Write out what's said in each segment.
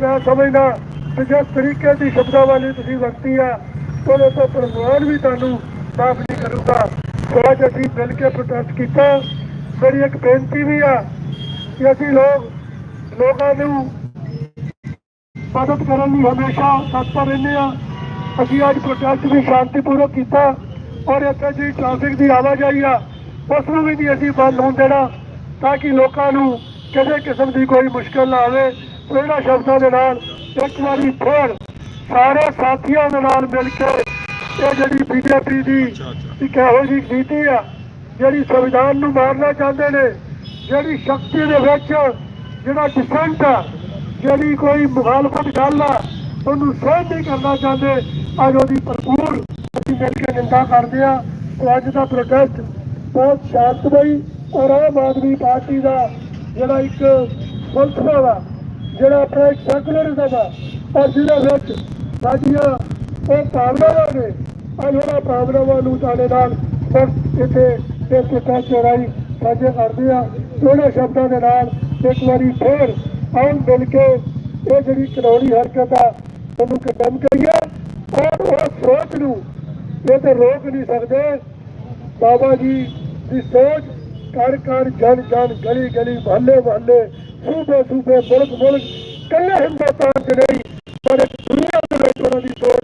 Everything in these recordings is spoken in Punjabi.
ਮੈਂ ਸਮਝਦਾ ਕਿ ਜਿਸ ਤਰੀਕੇ ਦੀ ਸ਼ਬਦਾਵਲੀ ਤੁਸੀਂ ਵਰਤੀ ਆ, ਉਹਦੇ ਤੋਂ ਪ੍ਰਮਾਣ ਵੀ ਤੁਹਾਨੂੰ ਮਾਫ ਨਹੀਂ ਕਰੂਗਾ। ਸੋ ਅੱਜ ਅਸੀਂ ਮਿਲ ਕੇ ਪ੍ਰੋਟੈਸਟ ਕੀਤਾ। ਮੇਰੀ ਇੱਕ ਬੇਨਤੀ ਵੀ ਆ ਕਿ ਅਸੀਂ ਲੋਕ, ਲੋਕਾਂ ਨੂੰ ਮਦਦ ਕਰਨ ਲਈ ਹਮੇਸ਼ਾ ਤਤਪਰ ਰਹਿੰਦੇ ਆ ਅਸੀਂ ਅੱਜ ਪ੍ਰੋਟੈਸਟ ਵੀ ਸ਼ਾਂਤੀਪੂਰਵਕ ਕੀਤਾ ਔਰ ਇੱਥੇ ਜਿਹੜੀ ਟ੍ਰੈਫਿਕ ਦੀ ਆਵਾਜਾਈ ਆ, ਉਸ ਨੂੰ ਵੀ ਨਹੀਂ ਅਸੀਂ ਬੰਦ ਹੋਣ ਦੇਣਾ, ਤਾਂ ਕਿ ਲੋਕਾਂ ਨੂੰ ਕਿਸੇ ਕਿਸਮ ਦੀ ਕੋਈ ਮੁਸ਼ਕਲ ਨਾ ਆਵੇ। ਇਹਨਾਂ ਸ਼ਬਦਾਂ ਦੇ ਨਾਲ ਇੱਕ ਵਾਰੀ ਫਿਰ ਸਾਰੇ ਸਾਥੀਆਂ ਦੇ ਨਾਲ ਮਿਲ ਕੇ ਇਹ ਜਿਹੜੀ ਬੀਜੇਪੀ ਦੀ ਇੱਕ ਇਹੋ ਜਿਹੀ ਨੀਤੀ ਆ ਜਿਹੜੀ ਸੰਵਿਧਾਨ ਨੂੰ ਮਾਰਨਾ ਚਾਹੁੰਦੇ ਨੇ ਜਿਹੜੀ ਸ਼ਕਤੀ ਦੇ ਵਿੱਚ ਜਿਹੜਾ ਡਿਸੈਂਟ ਆ ਜਿਹੜੀ ਕੋਈ ਮੁਖਾਲਫਤ ਗੱਲ ਆ ਉਹਨੂੰ ਸਹਿਣ ਨਹੀਂ ਕਰਨਾ ਚਾਹੁੰਦੇ। ਅੱਜ ਉਹਦੀ ਭਰਪੂਰ ਅਸੀਂ ਮਿਲ ਕੇ ਨਿੰਦਾ ਕਰਦੇ ਆ। ਤੇ ਅੱਜ ਦਾ ਪ੍ਰੋਟੈਸਟ ਬਹੁਤ ਸ਼ਾਂਤਮਈ ਔਰ ਆਮ ਆਦਮੀ ਪਾਰਟੀ ਦਾ ਜਿਹੜਾ ਇੱਕ ਫਲਸਫਾ ਵਾ ਜਿਹੜਾ ਆਪਣਾ ਇੱਕ ਸੈਕੂਲਰਿਜ਼ਮ ਆ ਔਰ ਜਿਹਦੇ ਵਿੱਚ ਸਾਡੀਆਂ ਉਹ ਭਾਵਨਾਵਾਂ ਨੇ ਅੱਜ ਉਹਨਾਂ ਭਾਵਨਾਵਾਂ ਨੂੰ ਤੁਹਾਡੇ ਨਾਲ ਸਿਰਫ ਇੱਥੇ ਇਸ ਪ੍ਰੋਟੈਸਟ ਰਾਹੀਂ ਸਾਂਝੇ ਕਰਦੇ ਆ ਉਹਨਾਂ ਸ਼ਬਦਾਂ ਦੇ ਨਾਲ ਇੱਕ ਵਾਰੀ ਫੇਰ ਆਉਣ ਮਿਲ ਕੇ ਇਹ ਜਿਹੜੀ ਕਲੋਨੀ ਹਰਕਤ ਆ, ਉਹਨੂੰ ਕੰਡਮ ਕਰੀਏ ਔਰ ਉਹ ਸੋਚ ਨੂੰ ਇਹ ਤੇ ਰੋਕ ਨਹੀਂ ਸਕਦੇ। ਬਾਬਾ ਜੀ ਦੀ ਸੋਚ ਕਰ ਘਰ ਜਨ ਜਨ ਗਲੀ ਗਲੀ, ਮਹੱਲੇ ਮਹੱਲੇ ਸੂਬੇ ਸੂਬੇ ਮੁਲਕ ਮੁਲਕ ਕੱਲੇ ਹਿੰਦੁਸਤਾਨ ਚ ਨਹੀਂ, ਪਰ ਦੁਨੀਆ ਦੇ ਵਿੱਚ ਉਹਨਾਂ ਦੀ ਸੋਚ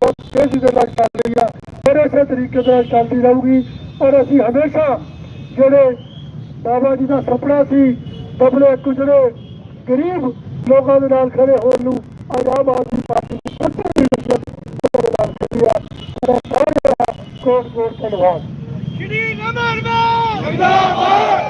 ਬਹੁਤ ਤੇਜ਼ੀ ਦੇ ਨਾਲ ਚੱਲ ਰਹੀ ਆ ਔਰ ਇਸੇ ਤਰੀਕੇ ਨਾਲ ਚੱਲਦੀ ਰਹੂਗੀ। ਔਰ ਅਸੀਂ ਹਮੇਸ਼ਾ ਜਿਹੜੇ ਬਾਬਾ ਜੀ ਦਾ ਸੁਪਨਾ ਸੀ ਦਬਲੇ ਕੁਚਲੇ ਗਰੀਬ ਲੋਕਾਂ ਦੇ ਨਾਲ ਖੜੇ ਹੋਣ ਨੂੰ ਆਜ਼ਾਦ ਆਦਮੀ ਪਾਰਟੀ ਨੂੰ ਸੱਚੀ ਲੀਡਰਸ਼ਿਪ ਆ। ਕੋਟ ਕੋਟ ਧੰਨਵਾਦ। ਸ਼੍ਰੀ ਨਮਨ ਜਿੰਦਾਬਾਦ